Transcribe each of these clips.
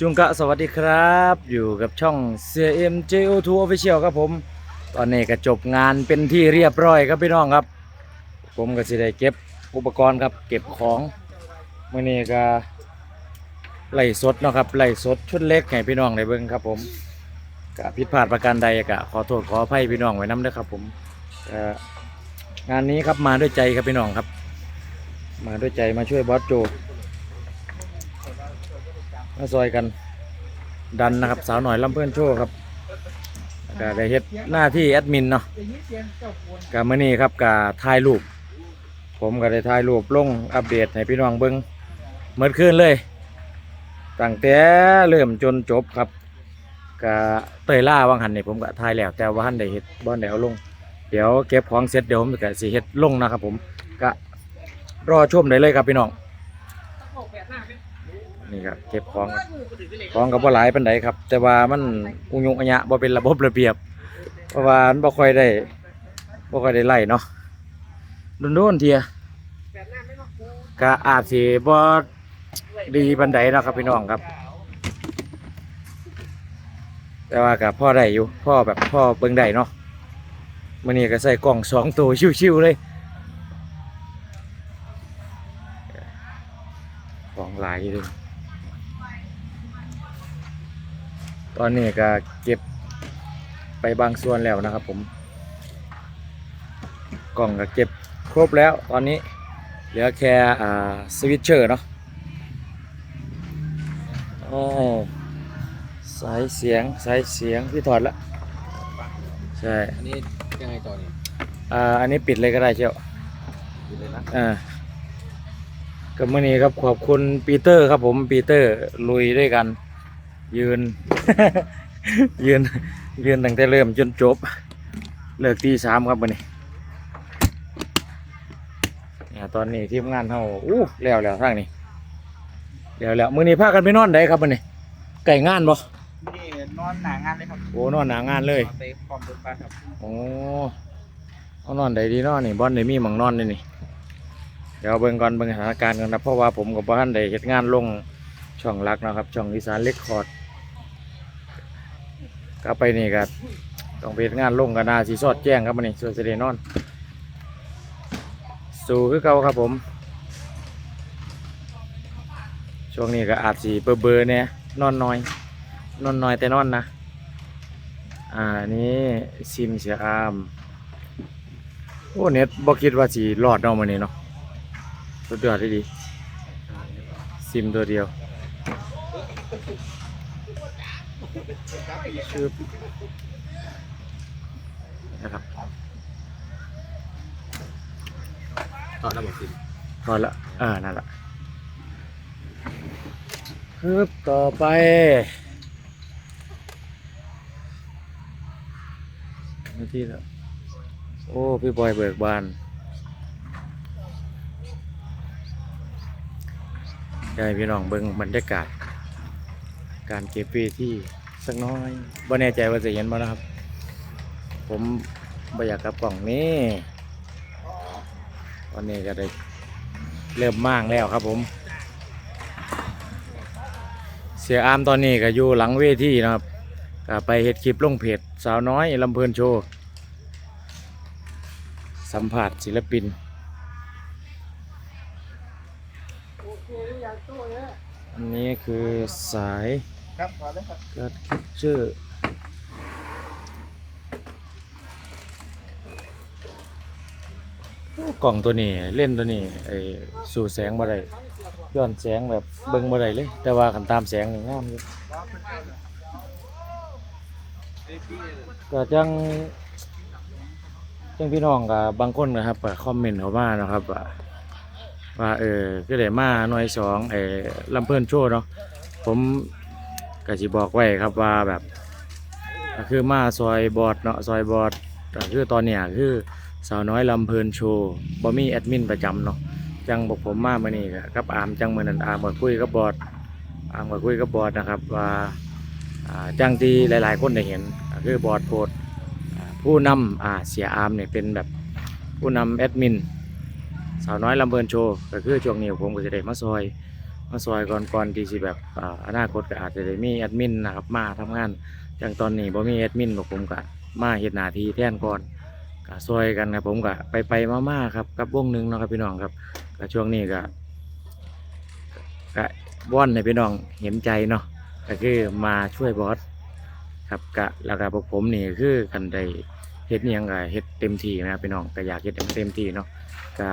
จุงกะสวัสดีครับ อยู่กับช่องเสียเอ็ม JO2 Official ครับผม ตอนนี้ก็จบงานเป็นที่เรียบร้อยครับพี่น้องครับ ผมก็สิได้เก็บอุปกรณ์ครับ เก็บของมื่อนี้ก็ไล่สดเนาะครับไล่สดชุดเล็กให้พี่น้องได้เบิ่งครับผมก็ผิดพลาดประการใดก็ขอโทษขออภัยพี่น้องไว้น้ำด้วยครับผมงานนี้ครับมาด้วยใจครับพี่น้องครับ มาด้วยใจมาช่วยบอสโจ มาซอยกันดันนะครับ สาวหน่อยลำเพื่อนโชว์ครับก็ได้เฮ็ดหน้าที่แอดมินเนาะกับมื่อนี้ครับกับถ่ายรูปผมก็ได้ถ่ายรูปลงอัปเดตให้พี่น้องเบิ้งเมื่อคืนเลยตั้งแต่เริ่มจนจบครับกับเตยล่าวังหันนี่ผมก็ถ่ายแล้วแต่ว่าหันได้เฮ็ดบ่ได้เอาลง เดี๋ยวเก็บของเสร็จเดี๋ยวผมก็สิเฮ็ดลงนะครับ ผมก็รอชมได้เลยครับพี่น้อง นี่ครับเก็บของของกับว่าหลายปันไดครับ แต่ว่ามันอุยุงอัญะบ่เป็นระบบระเบียบเพราะว่ามันบ่ค่อยได้บ่ค่อยได้ไล่เนาะโดนๆเทียก็อาจสิบ่ดีปันไดเนาะครับพี่น้องครับ แต่ว่ากับพ่อได้อยู่พ่อแบบพ่อเบิ่งได้เนาะมื้อนี้ก็ใส่กล่องสองตัวชิวๆเลยของหลายอยู่เลย ตอนนี้ก็เก็บไปบางส่วนแล้วนะครับ ผม กล่องก็เก็บครบแล้วตอนนี้เหลือแค่อ่าสวิตเชอร์เนาะโอ้สายเสียงสายเสียงที่ถอดละใช่อันนี้ยังไงต่อนี่อ่าอันนี้ปิดเลยก็ได้เชียวดูเลยนะอ่ากับมื่อนี้ครับขอบคุณปีเตอร์ครับผมปีเตอร์ลุยด้วยกันยืน ยืนยืนตั้งแต่เริ่มจนจบ เลิกตีสามครับมื่อนี้เนี่ยตอนนี้ทีมงานเขาอู้แล้วแล้วทางนี้แล้วแล้วมื่อนี้พากันไปนอนได้ครับมื่อนี้ไก่งานบ่นี่นอนหนางานเลยครับโอ้นอนหนางานเลยไปพร้อมรถบัสครับโอ้เอานอนได้ดีเนอนนี่บอนได้มีหมองนอนนี่นี่เดี๋ยวเบิ่งก่อนเบิ่งสถานการณ์กันนะเพราะว่าผมกับบ้านได้เฮ็ดงานลงช่องหลักนะครับ ช่องอีสานเล็กคอร์ด ก็ไปนี่ก็ต้องไปเฮ็ดงานลงกันนาสีสอดแจ้งครับมันนี่ส่วนเสดนอน สู่คือเก่าครับผม ช่วงนี้ก็อาจสีเบอร์เบอร์เนี่ยนอนน้อย นอนน้อยแต่นอนนะ อ่านี้ซิมเสียอามโอ้เน็ตบ่คิดว่าสีรอดเนาะมันนี้เนาะสุดยอดที่ดีซิมตัวเดียว ชืบนะครับตอนระบบสินพอละเออนั่นละคืบต่อไป นาทีแล้ว โอ้ พี่บอยเบิกบานได้พี่น้องเบิ่งบรรยากาศ การเก็บเวที สักน้อยบ่แน่ใจว่าจะเห็นบ่นะครับ ผมบ่อยากกลับกล่องนี้ตอนนี้ก็ได้เริ่มม่างแล้วครับผม เสียอามตอนนี้ก็อยู่หลังเวทีนะครับก็ไปเฮ็ดคลิปลงเพจสาวน้อยลำเพลินโชว์สัมผัสศิลปินอันนี้คือสาย ครับขอเลยครับกัดคิปเชื่อกล่องตัวนี้เล่นตัวนี้ไอ้สู่แสงบ่ได้ย้อนแสงแบบเบิ่งบ่ได้เลย แต่ว่าคันตามแสงนี่งามอยู่ก็จังจังพี่น้องกับบางคนนะครับคอมเมนต์เข้ามานะครับว่าว่าเออก็ได้มาหน่วยสองไอ้ลำเพิ่นโชว์เนาะผม ก็สิบอกไว้ครับว่าแบบก็คือมาซอยบอดเนาะซอยบอดก็คือตอนเนี้ยคือสาวน้อยลำเพลินโชว์บ่มีแอดมินประจำเนาะจังบอกผมมาเมื้อนี้ก็กับอามจังเมื้อนั้นอามก็คุยกับบอดอามก็คุยกับบอดนะครับว่าจังที่หลาย ๆ คนได้เห็นคือบอดโพดผู้นำอ่าเสียอามเนี่ยเป็นแบบผู้นำแอดมินสาวน้อยลำเพลินโชว์ก็คือช่วงนี้ผมก็จะได้มาซอย มาซอยก่อนก่อนที่สิแบบอนาคตก็อาจจะได้มีแอดมินนะครับมาทำงานอย่างตอนนี้บ่มีแอดมินพวกผมก็มาเฮ็ดหน้าที่แทนก่อนก็ซอยกันครับผมก็ไปไปๆมาๆครับกับวงหนึ่งเนาะครับพี่น้องครับก็ช่วงนี้ก็ก็ว่อนให้พี่น้องเห็นใจเนาะก็คือมาช่วยบอสครับกะแล้วก็พวกผมนี่คือกันได้เฮ็ดยังก็เฮ็ดเต็มที่นะครับพี่น้องก็อยากเฮ็ดเต็มที่เนาะก็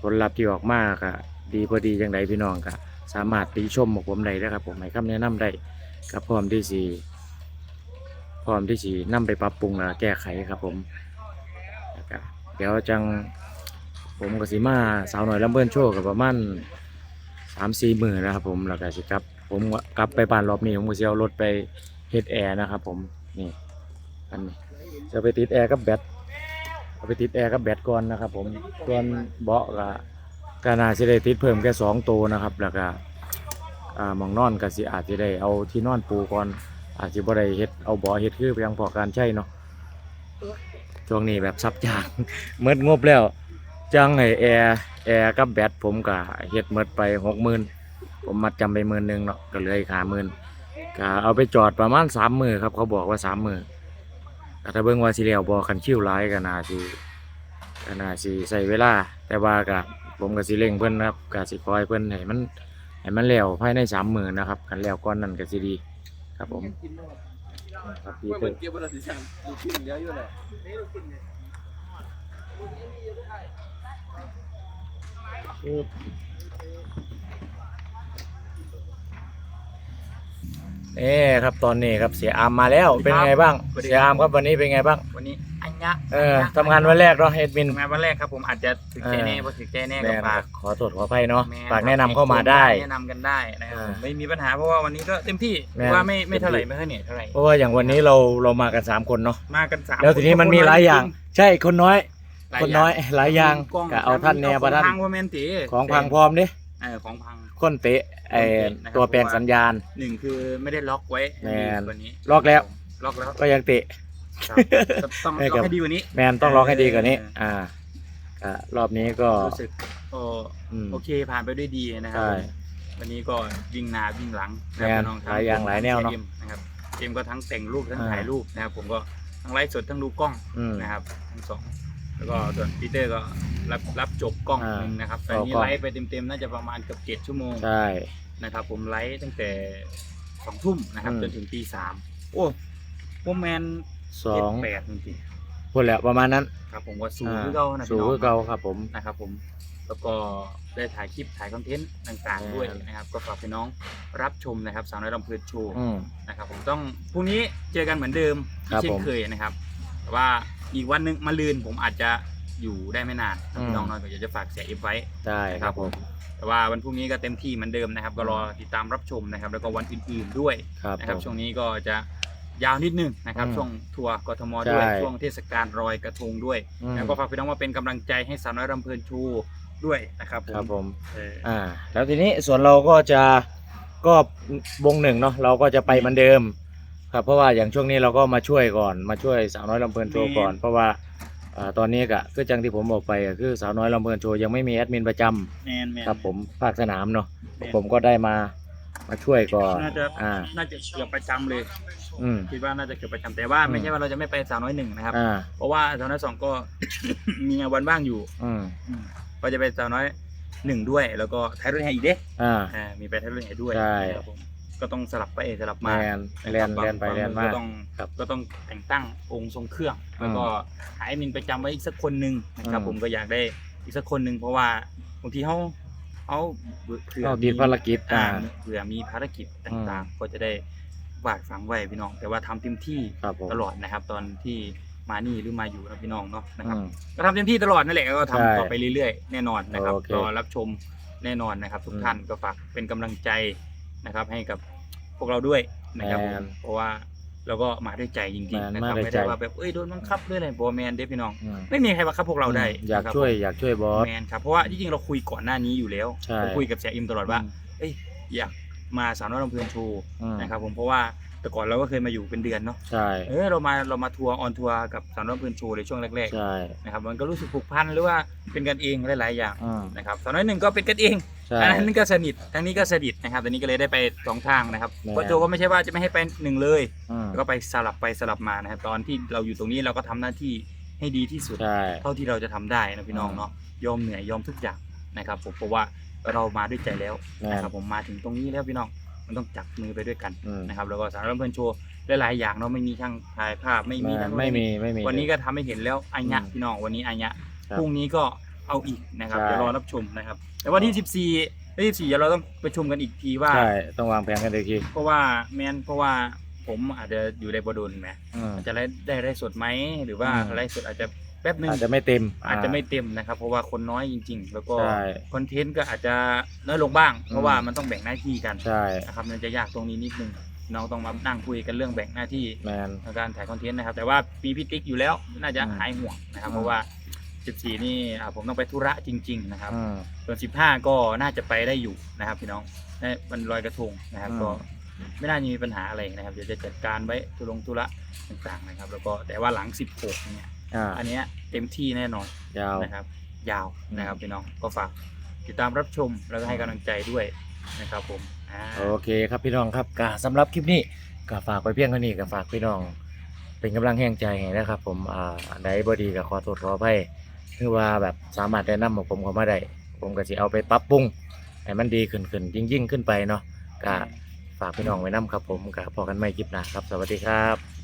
ผลลัพธ์ที่ออกมาก็ ดีพอดีจังไดพี่น้องก็สามารถติชมพวกผมได้นะครับ ผมให้คำแนะนำได้ก็พร้อมที่สิพร้อมที่สินำไปปรับปรุงและแก้ไขครับผมแล้วก็เดี๋ยวจังผมก็สิมาสาวหน่อยลำเบิ้นโชว์กับประมาณสามสี่หมื่นนะครับ ผมแล้วก็สิกลับผมกลับไปบ้านรอบนี้ผมก็สิเอารถไปเฮ็ดแอร์นะครับ ผมนี่อันนี้จะไปติดแอร์กับแบตเอาไปติดแอร์กับแบตก่อนนะครับ ผมส่วนเบาะก็ ก็น่าจะได้ติดเพิ่มแค่สองตัวนะครับ แล้วก็หมองนอนก็สิอาจจะได้เอาที่นอนปูก่อน อาจจะบ่ได้เฮ็ดเอาเบาะเฮ็ดคือเพียงพอการใช้เนาะช่วงนี้แบบซับจางเมิดงบแล้วจังไห้แอร์แอร์กับแบตผมก็เฮ็ดเมิดไปหกหมื่นผมมัดจำไปหมื่นหนึ่งเนาะก็เหลืออีกห้าหมื่นก็เอาไปจอดประมาณสามหมือครับ เขาบอกว่าสามหมือแต่ถ้าเบิ่งว่าสิเลียวบอคันคิวร้ายก็น่าสิก็น่าสิใส่เวลา แต่ว่าก็ ผมก็สิเร่งเพิ่นนะครับก็สิคอยเพิ่นให้มันให้มันแล้วภายในสามมือนะครับกันแล้วก่อนนั้นก็สิดี ครับผมครับพี่ว่าเหเพิ่มือนนเก็บวัตถุดิบดูชิ้นเดียวอยู่เลยเอ๊ครับตอนนี้ครับเสียอามมาแล้วเป็นไงบ้าง เสียอามครับวันนี้เป็นไงบ้างวันนี้ อันยะเออทำงานวันแรกเนาะเอ็ดมิน ทำงานวันแรกครับผมอาจจะถึงใจแน่พอถึงใจแน่ก็แม่นฝาก ขอโทษขออภัยเนาะม่ฝากแนะนำเข้ามาได้ แนะนำกันได้นะครับอ่าไม่มีปัญหาเพราะว่าวันนี้ก็เต็มที่แม่นว่าไม่ไม่เท่าไหร่เต็มที่ไม่ค่อยเหนื่อยเท่าไหร่เพราะว่าอย่างวันนี้เราเรามากันสามคนเนาะมากันสามแล้วทีนี้มันมีหลายอย่าง ใช่คนน้อย หลาคนน้อยหลายอย่างกล้องก็เอาท่านแนวประท่านของพังพ่อแมนตีของพังพร้อมดิเออของพัง คนเตะไอนะครับ ตัวแปลงสัญญาณ หนึ่งคือไม่ได้ล็อกไว้แม่นวันนี้ล็อกแล้ว ล็อกแล้วก็ยังเตะ ครับต้องให้ล็กัอบกให้ดีกว่านี้ แมนต้องล็อกให้ดีกว่านี้ เออ อ่าอ่ารอบนี้ก็รู้สึกโออืม โอเคผ่านไปด้วยดีนะครับใช่วันนี้ก็วิ่งหน้าวิ่งหลังแม่นน้องหลายอย่างหลายแนวเนอะจมส์นะครับเจมส์ก็ทั้งแต่งรูปทั้งอ่า ถ่ายรูปนะครับ ผมก็ทั้งไลฟ์สดทั้งดูกล้องอืม นะครับทั้งสองแล้วก็ส่วนปีเตอร์ก็รับรับจบกล้องอ่าหนึ่งนะครับแต่ต่อนี้กล้อง ไลฟ์ไปเต็มๆน่าจะประมาณเกือบเจ็ดชั่วโมง ใช่ นะครับผมไลฟ์ตั้งแต่สองทุ่มนะครับอืม จนถึงตีสามโอ้ผมแมน สองแปดจริงคนแหละประมาณนั้นๆครับผมว่าสูงอ่าคือเก่านะสูพี่งน้อง คือเก่าครับผม นะครับผมแล้วก็ได้ถ่ายคลิปถ่ายคอนเทนต์ต่างๆด้วยอ่านนะครับ ก็ฝากพี่น้องรับชมนะครับสาวน้อยลำเพลินโชว์อืม นะครับผมต้องพรุ่งนี้เจอกันเหมือนเดิมครับเช่นผมเคยนะครับแต่ว่าอีกวันหนึงมาลืนผมอาจจะอยู่ได้ไม่นานอืม พี่น้องน้อยก็อยากจะฝากเสียเอฟไว้ใช่ครับผมแต่ว่าวันพรุ่งนี้ก็เต็มที่เหมือนเดิมนะครับก็รอติดตามรับชมนะครับ แล้วก็วันอื่นๆด้วยครับนะครับผมช่วงนี้ก็จะ ยาวนิดนึงนะครับอืมช่วงทัวร์กทมด้วย ใช่ช่วงเทศกาลรอยกระทงด้วย อืม แล้วก็ฝากพี่น้องมาเป็นกำลังใจให้สาวน้อยรำเพลินชูด้วยนะครับครับผม เออ อ่า แล้วทีนี้ส่วนเราก็จะก็วงหนึ่งเนาะเราก็จะไปเหมือนเดิม ครับเพราะว่าอย่างช่วงนี้เราก็มาช่วยก่อนมาช่วยสาวน้อยลำเพลินโชว์ก่อน เพราะว่าอ่าตอนนี้ก็คือจังที่ผมบอกไปก็คือสาวน้อยลำเพลินโชว์ยังไม่มีแอดมินประจำแมนแมน ครับผมภาคสนามเนาะแมนผมก็ได้มา มาช่วยก่อนน่าจะอ่า น่าจะเกือบประจำเลย อืม คิดว่าน่าจะเกือบประจำแต่ว่าอืมไม่ใช่ว่าเราจะไม่ไปสาวน้อยหนึ่งนะครับ อ่า เพราะว่าสาวน้อยสองก็ มีงานวันว่างอยู่อืมก็จะไปสาวน้อยหนึ่งด้วย แล้วก็ไทยรถแห่อีกเด้อ่า อ่ามีไปไทยรถแห่ด้วยใช่ นะครับผมก็ต้องสลับไปสลับแมมานแลนแลนไปแลนมา ก็ต้องครับก็ต้องแต่งตั้งองค์ทรงเครื่อง แล้วก็หาแอดมินประจำไว้อีกสักคนหนึ่งนะครับ อืม ผมก็อยากได้อีกสักคนหนึ่งเพราะว่าบางทีเขา เขาเผื่อก็ดีภารกิจอ่าอ่า เผื่อมีภารกิจต่างๆ ก็จะได้ฝากฝังไว้พี่น้อง แต่ว่าทำเต็มที่ครับผมตลอดนะครับ ตอนที่มานี่หรือมาอยู่นะพี่น้องเนาะนะครับ อืม ก็ทำเต็มที่ตลอดนั่นแหละก็ใช่ทำต่อไปเรื่อยๆ แน่นอนนะครับโอเครอรับชมแน่นอนนะครับ ทุกอืมท่านก็ฝากเป็นกำลังใจนะครับ ให้กับพวกเราด้วยนะครับผมแมน เพราะว่า เราก็มาด้วยใจจริงแมๆนนะครับมาด้วยไม่ใจได้ว่าแบบเอ้ยโดนบังคับด้วยอะไรโบแมนเด้พี่น้องอืมไม่มีใครบังคับพวกเราได้อยากนะครับช่วยอยากช่วยบอสแมนครับเพราะว่าจริงๆเราคุยก่อนหน้านี้อยู่แล้วใช่เราคุยกับเสียอิมตลอดว่าเอ้ยอยากมาสาวน้อยลำเพลินโชว์อืมนะครับผมเพราะว่าแต่ก่อนเราก็เคยมาอยู่เป็นเดือนเนาะใช่เออเรามาเรามาทัวร์ออนทัวร์กับสาวน้อยลำเพลินโชว์ในช่วงแรกใช่ๆนะครับมันก็รู้สึกผูกพันหรือว่าเป็นกันเองหลายๆอย่างอืมนะครับสาวน้อยหนึ่งก็เป็นกันเอง ใช่ อันนั้นก็สนิททางนี้ก็สนิทนะครับแต่นี้ก็เลยได้ไปสองทางนะครับแม่เพราะโจก็ไม่ใช่ว่าจะไม่ให้ไปหนึ่งเลย อืมแล้วก็ไปสลับไปสลับมานะครับ ตอนที่เราอยู่ตรงนี้เราก็ทำหน้าที่ให้ดีที่สุด ใช่ เท่าที่เราจะทำได้นะพี่น้องอืมเนาะยอมเหนื่อยยอมทุกอย่างนะครับ ผมเพราะว่าเรามาด้วยใจแล้วแม่นะครับ ผมมาถึงตรงนี้แล้วพี่น้องมันต้องจับมือไปด้วยกันอืม นะครับ แล้วก็สารพันโชว์หลายๆอย่างเนาะไม่มีช่างถ่ายภาพไม่มีแม่ทั้งไม่มีไม่มี วันนี้ก็ทำให้เห็นแล้วอัญญะอืมพี่น้องวันนี้อัญญะครับพรุ่งนี้ก็เอาอีกนะครับใช่ เดี๋ยวรอรับชมนะครับ แต่วันที่14ที่14เดี๋ยวเราต้องประชุมกันอีกทีว่า ใช่ต้องวางแผนกันอีกทีเพราะว่าแมนเพราะว่าผมอาจจะอยู่ในบดลแหมอืมอาจจะได้ได้ไลฟ์สดไหมหรือว่าอืมไลฟ์สดอาจจะแป๊บหนึ่งอาจจะไม่เต็มอาจจะไม่เต็มนะครับ เพราะว่าคนน้อยจริง ๆ แล้วก็ใช่ คอนเทนต์ก็อาจจะน้อยลงบ้าง เพอืราะมว่ามันต้องแบ่งหน้าที่กันใช่นะครับมันจะยากตรงนี้นิดนึงน้องต้องมานั่งคุยกันเรื่องแบ่งหน้าที่ แมนในการถ่ายคอนเทนต์นะครับแต่ว่ามีพี่ติ๊กอยู่แล้วน่าจะอืมหายห่วงนะครับ อืม เพราะว่า 14 นี่อ่าผมต้องไปธุระจริง ๆ นะครับอืมส่วน 15 ก็น่าจะไปได้อยู่นะครับ พี่น้องในวันลอยกระทงนะครับอืมก็ไม่น่าจะมีปัญหาอะไรนะครับ เดี๋ยวจะจัดการไว้ทุลงธุระต่างๆนะครับ แล้วก็แต่ว่าหลัง 16 เนี่ย อ่าอันเนี้ยเต็มที่แน่นอนยาว นะครับ ยาวอืมนะครับพี่น้อง ก็ฝากติดตามรับชมแล้วก็ให้กำลังใจด้วยนะครับผมอ่า โอเคครับพี่น้องครับก็สำหรับคลิปนี้ก็ฝากไปเพียงเท่านี้ก็ฝากพี่น้อง เป็นกำลังแห่งใจให้นะครับ ผมอ่าอันใดบ่ดีก็ขอโทษขออภัย คือว่าแบบสามารถแนะนำของผมเขามาได้ ผมก็จะเอาไปปรับปรุงให้มันดีขึ้นขึ้นยิ่งยิ่งๆขึ้นไปเนาะก็ฝากพี่น้องไว้นํครับผมก็พอกันใหม่คลิปหน้าครับ สวัสดีครับ